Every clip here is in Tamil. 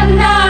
I'm not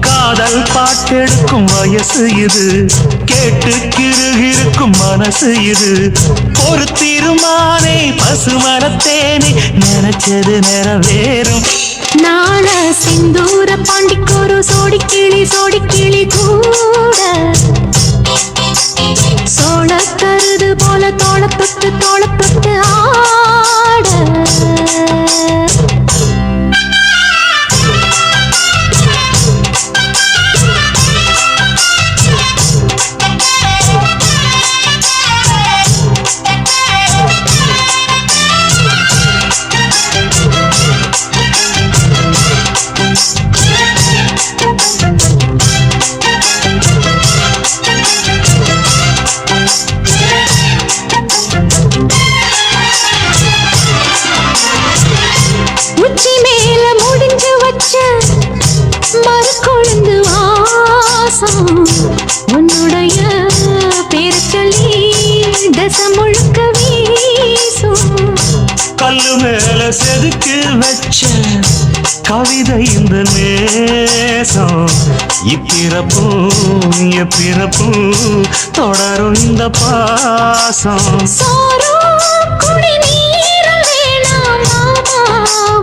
காதல் பாட்டெடுக்கும் வயசு இது. கேட்டு கிருகிருக்கும் மனசு இது. ஒரு தீர்மானே பசுமரத்தேனே நினைச்சது நிறைவேறும். நாள சிந்தூர பாண்டிக்கொரு சோடி கிளி சோடி கிளி கூட சோழ கருது போல தோள தொட்டு ஆ மேல செதுக்கு வச்ச கவிதை இந்த நேசம். இப்பிறப்பும் எப்பிறப்பும் தொடரும் இந்த பாசம்.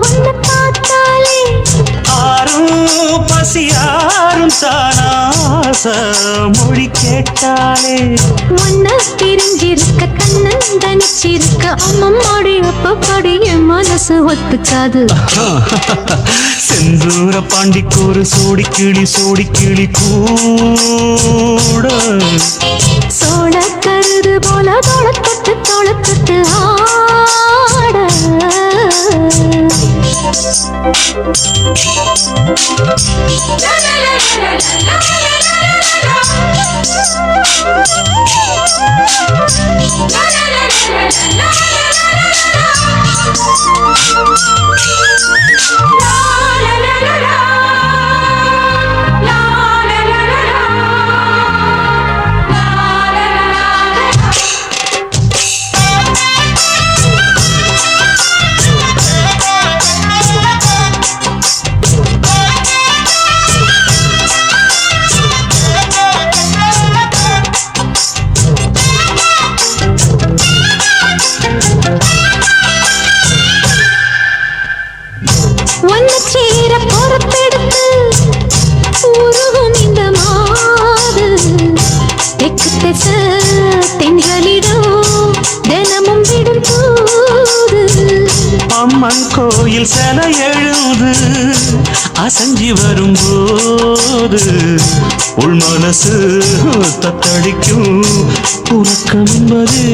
உன்னை பார்த்தாலே. ஆறும் பசியாரும் தானாச மொழி கேட்டாலே உன்னை பிரிஞ்சிருக்க கண்ணன் தனிச்சிருக்க அம்மம்மாடி அப்பப்படி என் மனசு ஒத்துக்காது. செந்தூர பாண்டிக்கொரு சோடி கிளி சோடி கிளி கூட. சோழ அம்மன் கோயில் சில எழுது அசஞ்சி வரும்போது உள் மனசு தத்தடிக்கும் உறக்கம் என்பது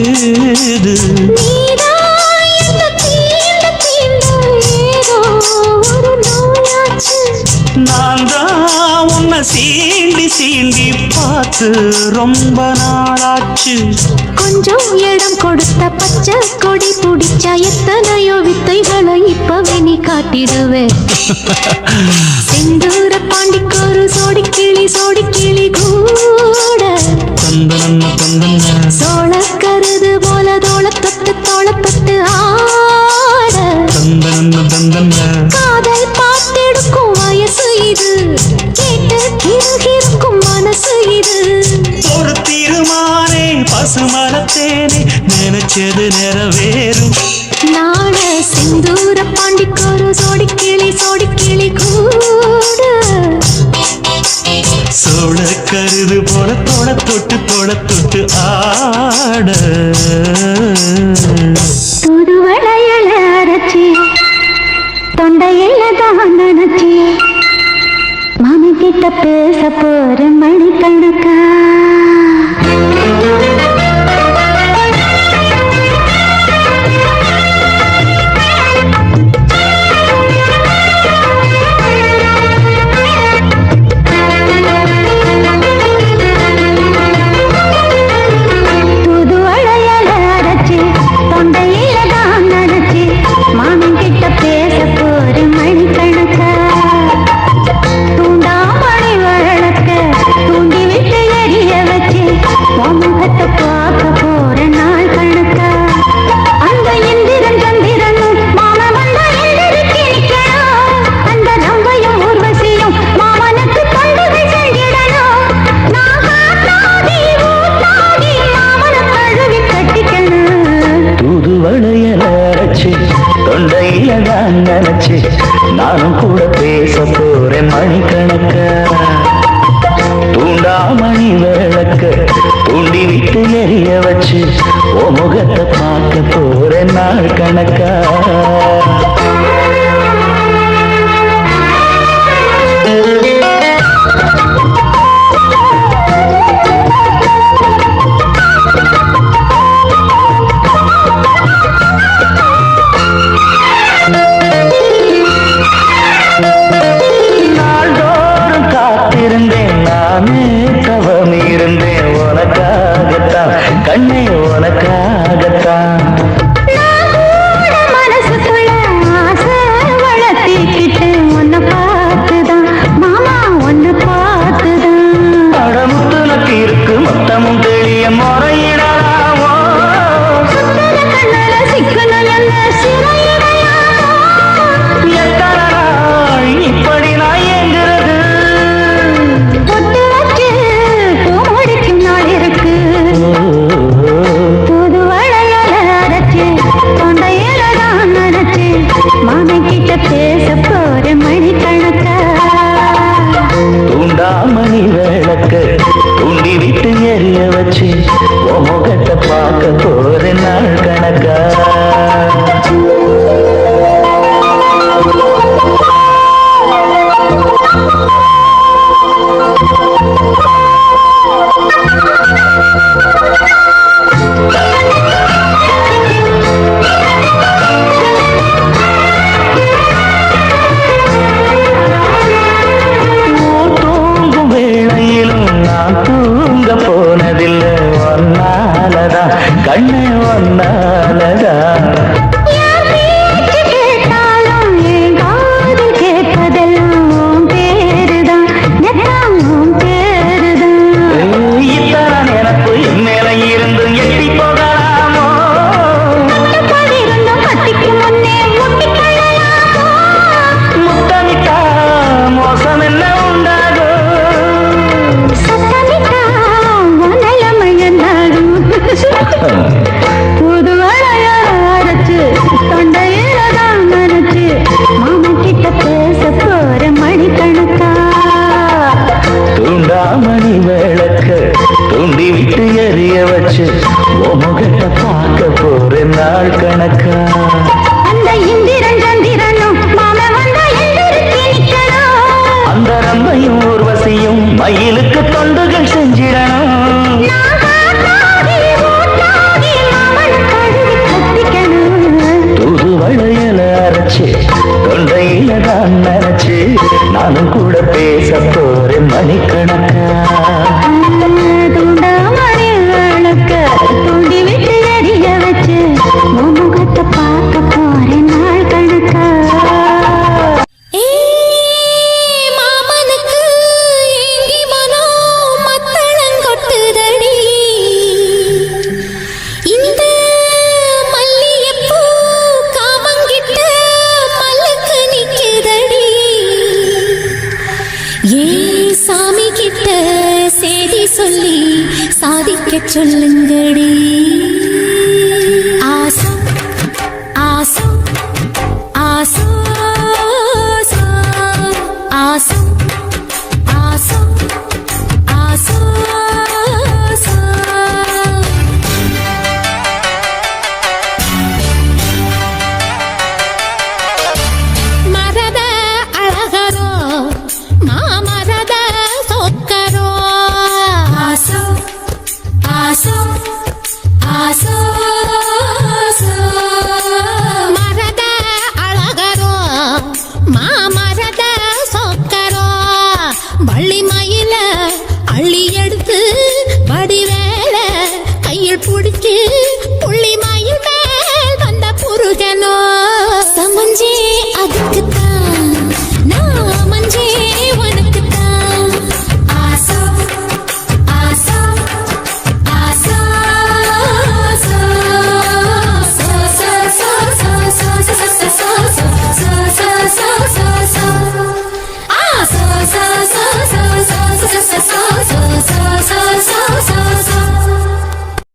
நான் தான் உன்னை சீண்டி சீண்டி பார்த்து ரொம்ப நாளாச்சு. கொஞ்சம் இடம் கொடுத்த பச்சை கொடி பிடிச்சா எத்தனையோ வித்தைகளை இப்பவே நீ காட்டிடுவே. செந்தூர பாண்டிக்கொரு சோடி கிளி சோடி கிளி கூட போட்டு ஆட. புதுவளையல அரைச்சி தொண்டையில தான் நினைச்சி மாமி கிட்ட தூண்டி விட்டு எரிய வச்சு ஓ முகத்தை பார்க்க போற நாள் கணக்கா? ஏன் சாமி கிட்ட செய்தி சொல்லி சாதிக்க சொல்லுங்கடி.